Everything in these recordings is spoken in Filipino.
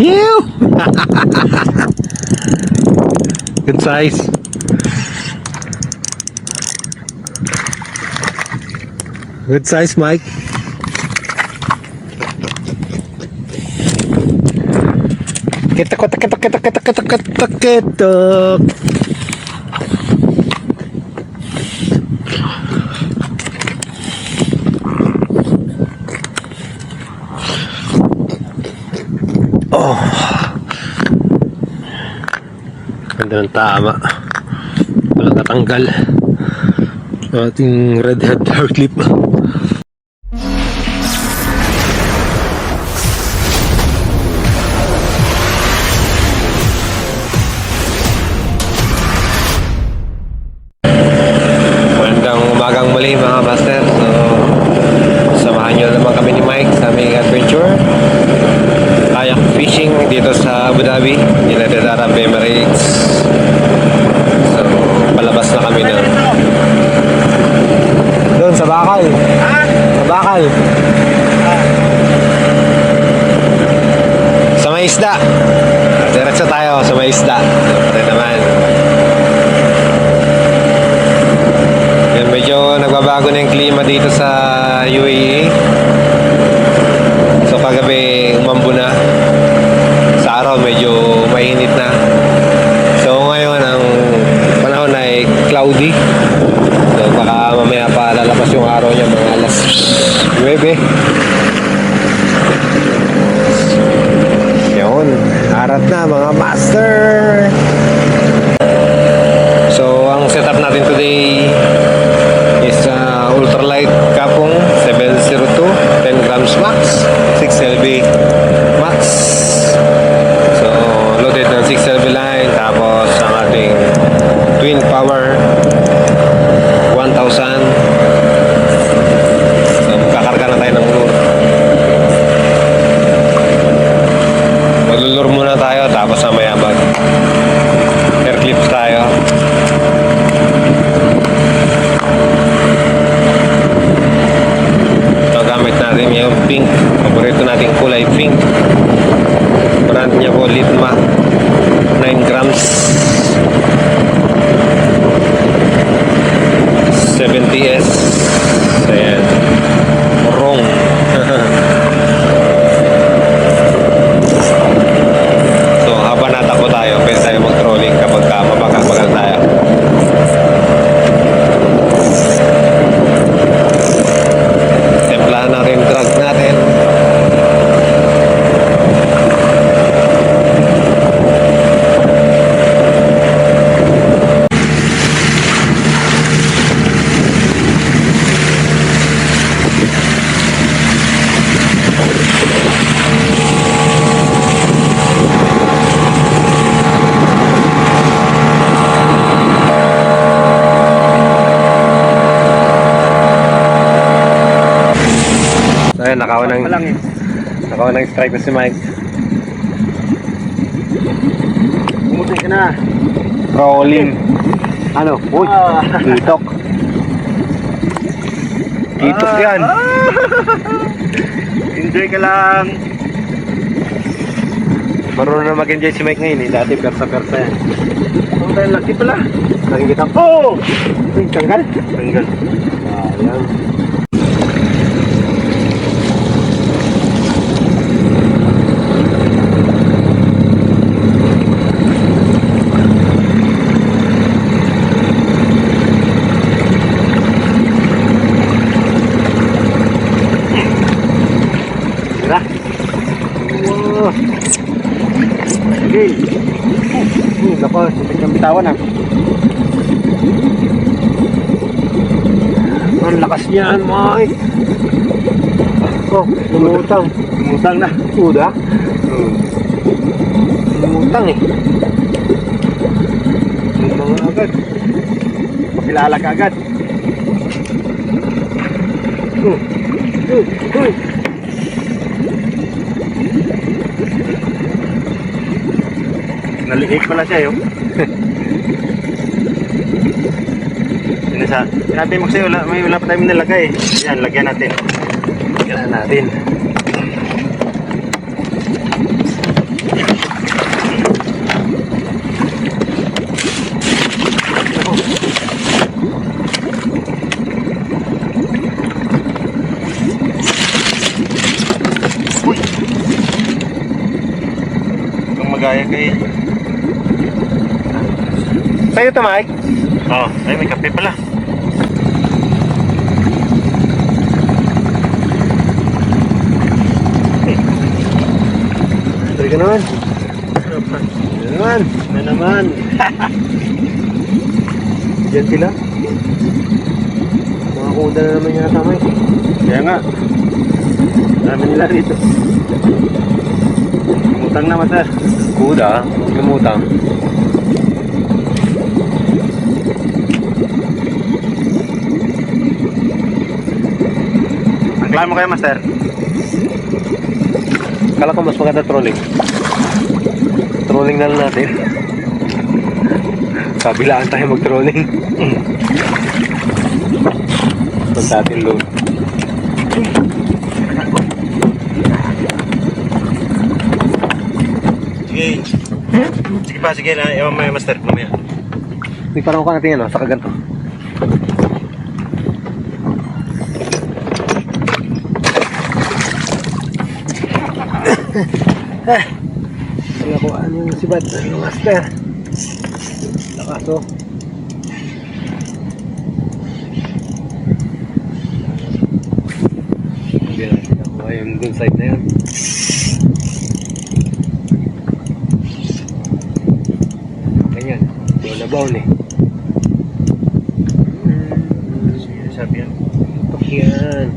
Ew! Good size. Good size, Mike. Ketok, ketok, ketok, ketok, ketok, ketok, ketok, ng tama. Walang katanggal. Ating red head hair clip. Magandang umagang muli mga master. So, samahan nyo naman kami ni Mike sa aming adventure kayak fishing dito sa Abu Dhabi, United Arab Emirates. So, palabas na kami ng doon sa Bakal. Sa Bakal. Sa may isda. Diretso tayo sa may isda. Siyempre naman. Yan, medyo nagbabago na yung klima dito sa UAE. So kagabi umambo na. Sa araw medyo mainit na. So ngayon ang panahon ay cloudy. So baka mamaya pa lalabas yung araw niya mga alas 9. Yun. Arat na mga master. So ang setup natin today is uh, ultralight kapong 702 10 grams max 6 LB max so loaded ng 6 LB line tapos ang ating twin power 1000 so kakarga na tayo ng lure maglulure muna tayo tapos mamaya mag air clips tayo Ito gamit natin yung pink. Paborito nating kulay pink. Brand niya po Litma. 9 grams. 70S. Ayan. Wrong. so habang natakbo tayo, pwede tayo mag-trolling kapag ka mabagal-bagal tayo. Templahan natin yung drug natin. So ayun, nakawa ng, lang eh. Nakawa ng strike na si Mike. Umutin ka na. Rolling. Ano? Uy, Ah. Kitok Ah. yan. Enjoy ka lang. Marunong na mag-enjoy si Mike ngayon eh. Dati persa-persa yan. Ang tayo laki pala. Nakikita. Oh! Tanggal. Tanggal. Ayan. Tira. Bitawan ah. Ang lakas niyan, Mike. Oh, lumutang. Umutang na. Uda? Lumutang eh. Mga agad. Pakilala ka agad. Uh, uh, uh. Naliik pala siya yun. Sinasa, sinabi mo kasi wala, may wala pa tayong nilagay. Yan, lagyan natin. Lagyan natin. magaya kay Sa'yo to Mike? Oh, ay may kape pala. Sorry ka naman. Ano naman? Na naman. Diyan sila. Mga kuda na naman yata, Mike. Kaya nga. Dami nila rito. Utang na master. Kuda? Lumutang. Ang klamo kayo master. Kala ko mas maganda trolling. Trolling na lang natin. Kabilaan tayo mag-trolling. Punta atin load. Sige. Sige pa, sige lang. Ewan mo yung master. Mamaya. May parang ko natin ano, sa kaganto. Kaya ko ano yung sibad, ano yung master. Natin nakuha yung dun side na yun. Ganyan. Na baon eh. Sabi yan. Tok yan.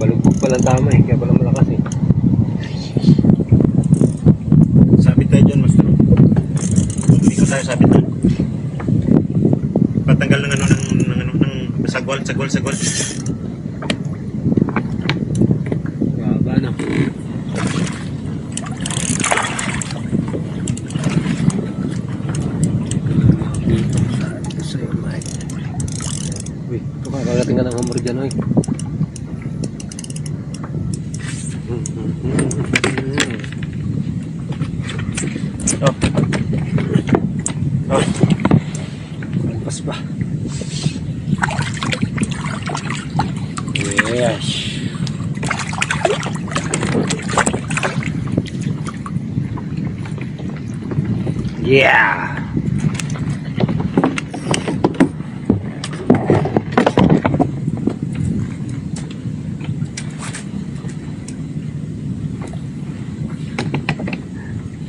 Balugbog palang tama eh, kaya pala malakas eh. Sabit tayo dyan master. Hindi ko tayo sabit na. Patanggal ng ano ng, ng, ano, ng sagwal, sagwal, sagwal. Baba na. Ito sa'yo, Mike. Uy, ito ka, kagating ka ng hammer dyan, oy. Yeah.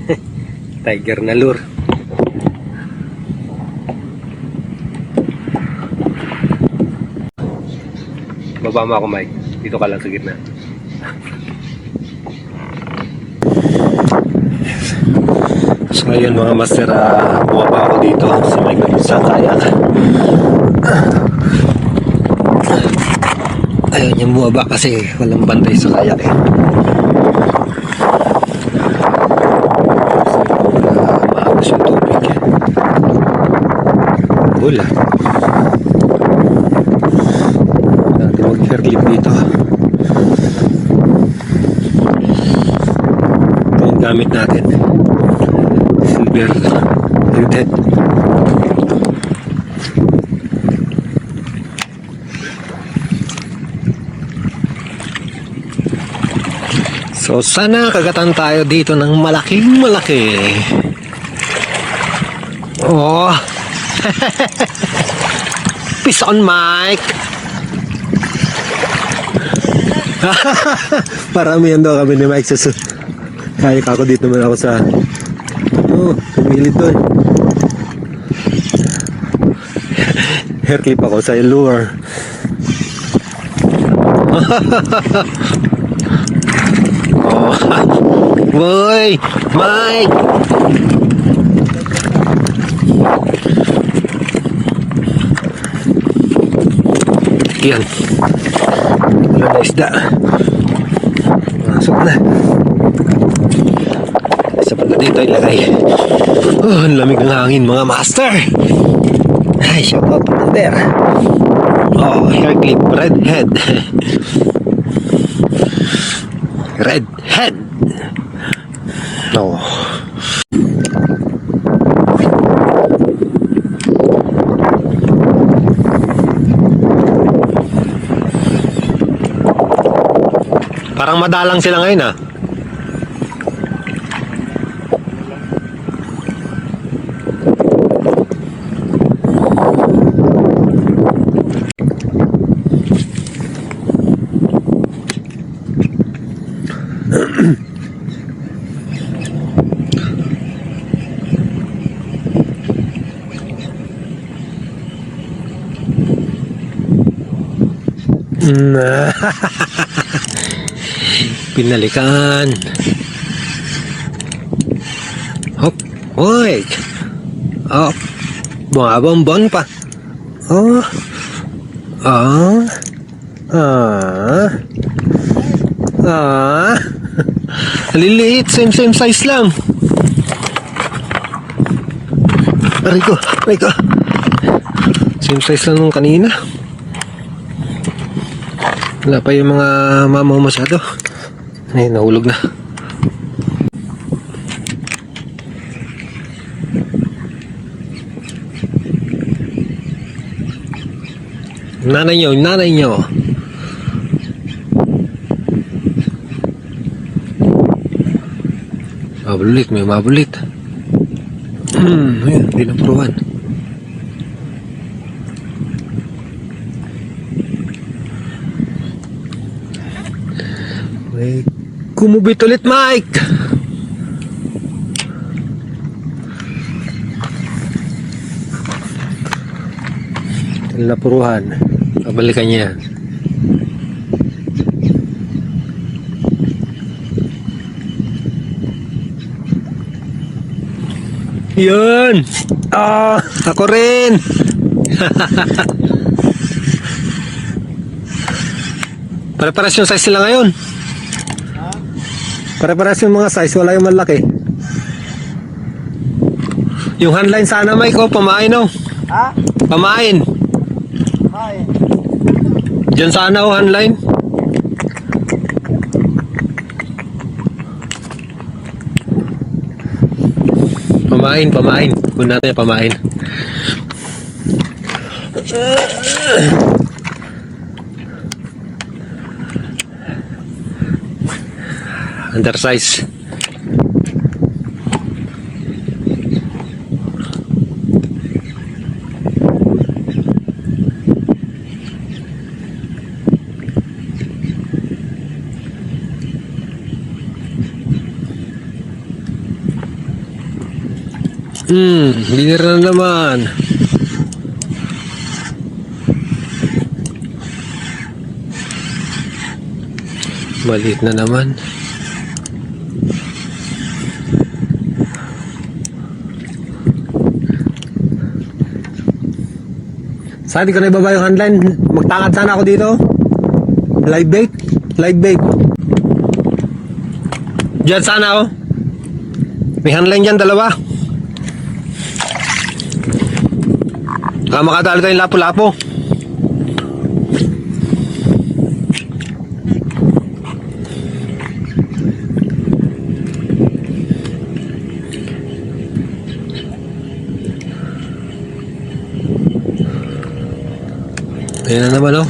Tiger na lure. Baba mo ako, Mike. Dito ka lang sa gitna. Ngayon mga master, uh, bumaba ako dito sa may sa kayak. Ayaw niya bumaba kasi walang bantay sa kayak eh. Maagos yung tubig. Wala. Natin mag-hairclip dito. Ito yung gamit natin. Silver head. So sana kagatan tayo dito ng malaking malaki. Oh. Peace on Mike. Paramihan daw kami ni Mike Kaya ako dito naman ako sa Oh, pumili doon. Hair clip ako sa lure. oh. Boy, Mike. Yan. Wala na isda. Masok na. Isa pala dito ilagay. Oh, ang lamig ng hangin mga master. Ay, shout out there. Oh, hair clip, red head. red head. No. Parang madalang sila ngayon ah. Pinalikan. Hop. Hoy. Hop. Bumabombon pa. Oh. Ah. Ah. Ah. Liliit. Same, same size lang. Aray ko. Aray ko. Same size lang nung kanina. Wala pa yung mga mamaw masyado. Ay, nahulog na. Nanay nyo, nanay nyo. Mabulit, may mabulit. Hmm, ayun, pinapuruan. May kumubit ulit, Mike! Napuruhan. Pabalikan niya Yun! Ah, ako rin! Pare-pares yung size nila ngayon. Pare-pares yung mga size, wala yung malaki. Yung handline sana, Mike, oh, pamain, oh. Ha? Pamain. Hi. Diyan sana, oh, handline. Pamain, pamain. Kunin natin yung pamain. Undersize. Hmm, binir na naman. Maliit na naman. Saan ko na ibaba yung handline? Magtangad sana ako dito. Live bait? Live bait. Diyan sana ako. May handline dyan, dalawa. Baka makadali tayong lapo-lapo. Ayan na naman oh.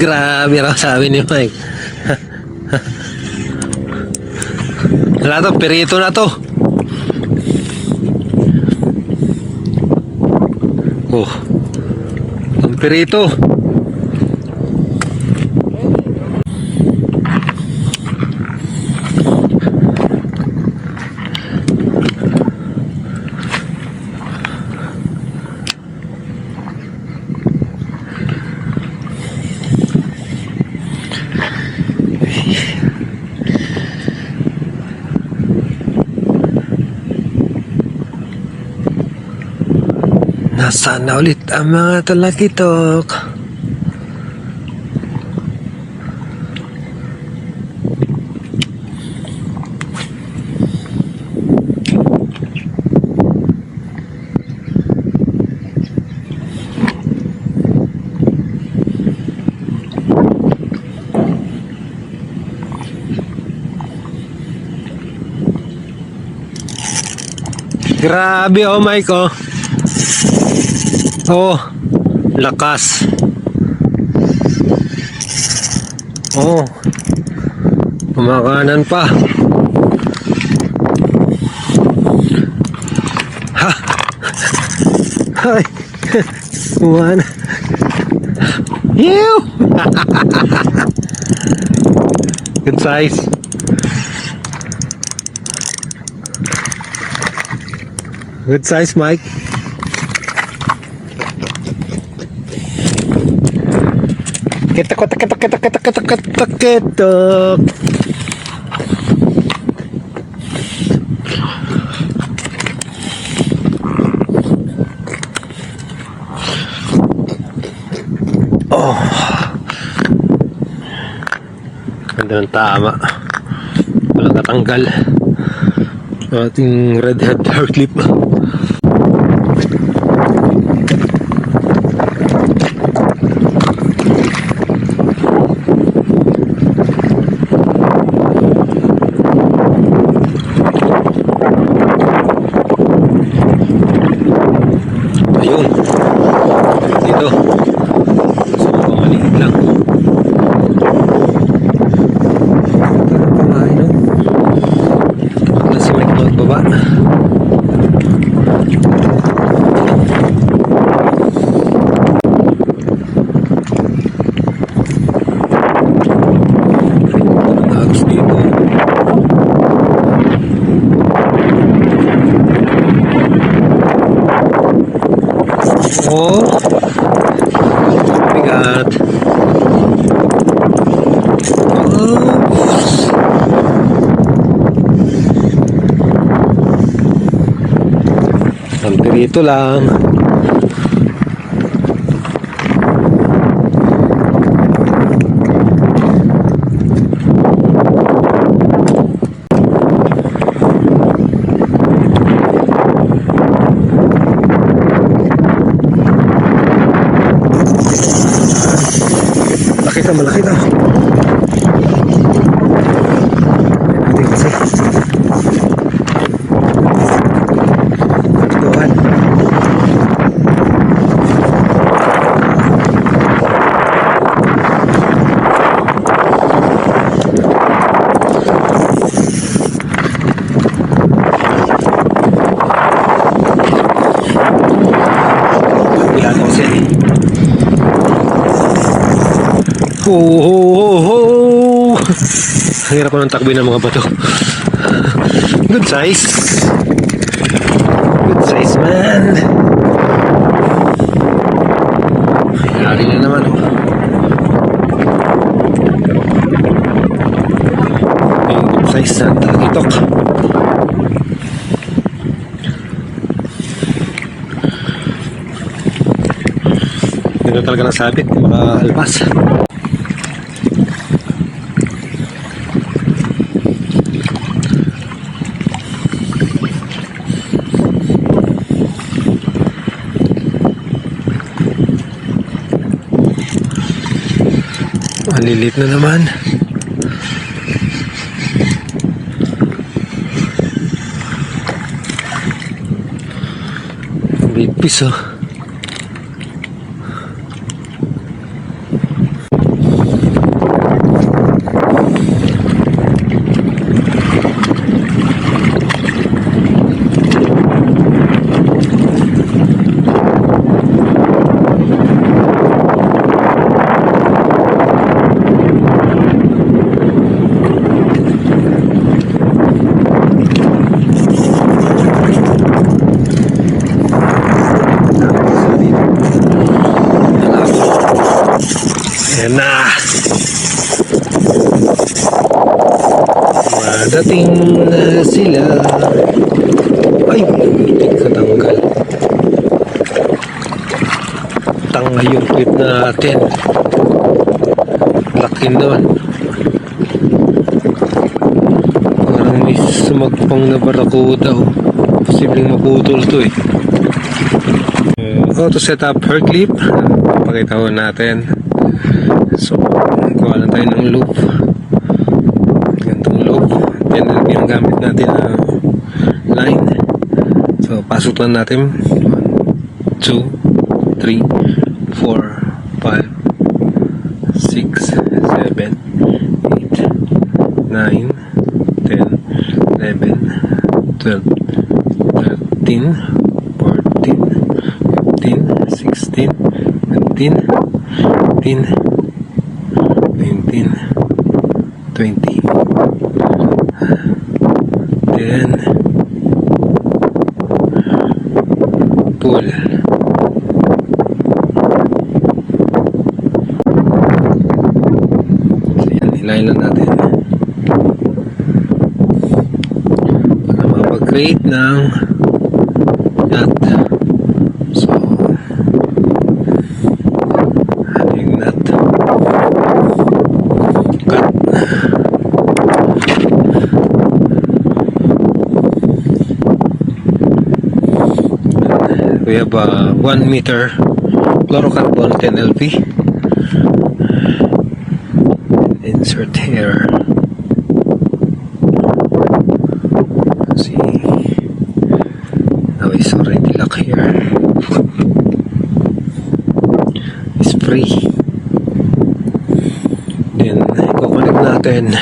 Grabe raw sabi ni Mike. Wala to, perito na to. Oh. Ang perito. Nasaan na ulit ang mga talakitok? Grabe oh Mike oh. Oh, lakas. Oh, kumakanan pa. Ha! Ay! Kumahan. Ew! Good size. Good size, Mike. Kitok, kitok, kitok, kitok, kitok, kitok, kitok, kitok. Oh. Ganda ng tama. Walang katanggal. Ating red head hair clip. Ayun. Dito. So, maliit lang. Kumain, no? Baka si Mike magbaba. Agos dito. Oh. Bigat. Oops. Hanggang dito lang. Ho, ho, ho. Ang hirap ng takbo ng mga bato. Good size. Good size, man. Yari na naman, oh. Ayun, good size na takitok. Dito talaga nasabit, maka-alpas. Malilit na naman. Bipis oh. Ayan na. Madating na sila. Ay, katanggal. Tanga yung clip natin. Laki nun. Parang may sumagpang na barakuda. oh. Posibleng maputol to eh. How to set clip. Papakita ko natin. Kuha lang tayo ng loop. Gantong loop. Na yung gamit natin na line. So, pasok lang natin. 1, 2, 3, 4, 5, 6, 7, 8, 9, 10, 11, 12, 13, 14, 15, 16, 17, 18, 20, 10, pull. Hilahin lang natin. Para makapag-create ng nut. So, ating nut. Cut. We have a 1 meter fluorocarbon 10 LP. Insert here. See. Now it's already locked here. It's free. Then, i-connect natin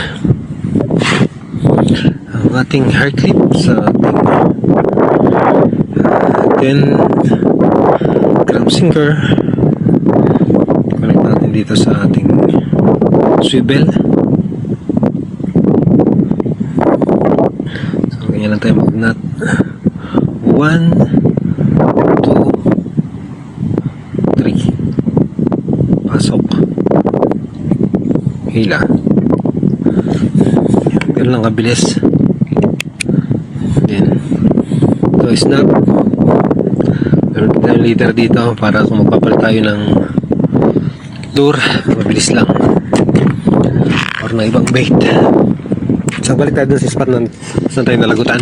ang ating hair clip sa ating 10 gram sinker connect natin dito sa ating swivel. So ganyan lang tayo mag nut 1 2 3 pasok. Hila. Ganun lang kabilis. Then ito snap leader dito para kung magpapalit tayo ng lure mabilis lang. Or ng ibang bait. So balik tayo dun sa spot na saan tayo nalagutan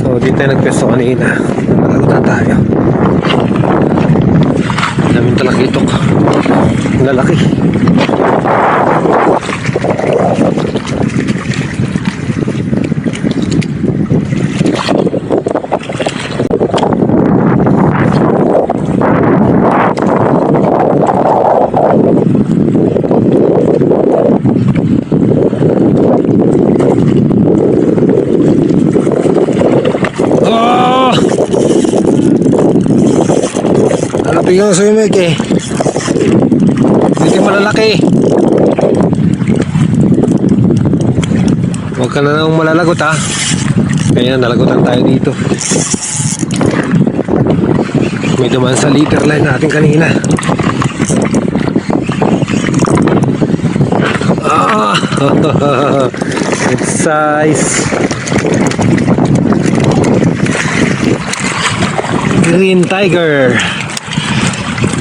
so dito tayo nagpeso kanina. Nalagutan tayo. Daming talakitok. Ang lalaki Oh! Sa imig eh. Hindi malalaki. Huwag ka na nang malalagot ha. Kaya nalagotan tayo dito. May duman sa liter line natin kanina. Ah! Good size. Green Tiger.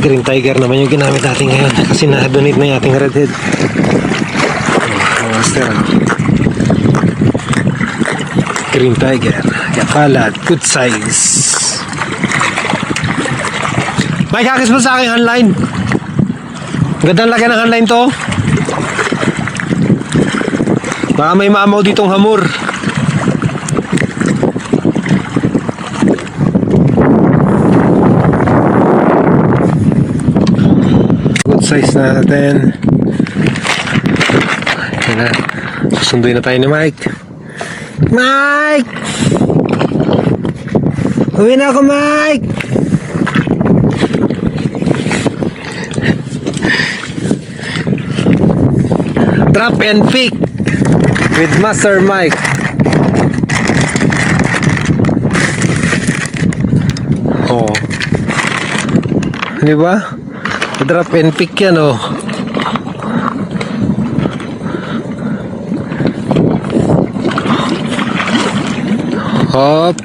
Green Tiger naman yung ginamit natin ngayon kasi na-donate na yung ating redhead. Oh, master. ah. Green Tiger. Yapalad. Good size. Mike, hakis mo sa akin handline. Gandang laki ng handline to. Baka may mamaw ditong hamur. Na natin. Ayan na. Susunduin na tayo ni Mike. Mike! Uwi na ako, Mike! Drop and pick with Master Mike. Oh. Di ba? Drop and pick yan oh. Hop.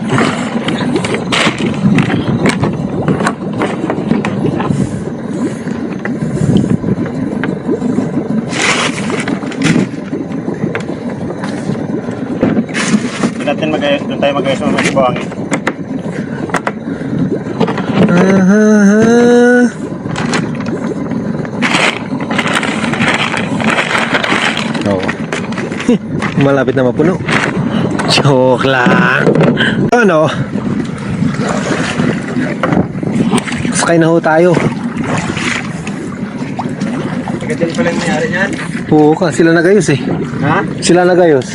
Natin mag doon tayo mag-ayos mga buhangin. Ah, Oo. Malapit na mapuno. Joke lang. Ano? Sakay na ho tayo. Ganyan pala yung nangyari niyan. Oo ka, sila nagayos eh. Ha? Sila nagayos.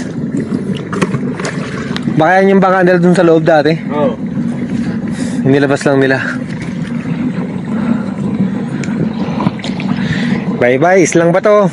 Baka yan yung baka nila dun sa loob dati. Oo. Inilabas lang nila. Bye bye, islang ba to?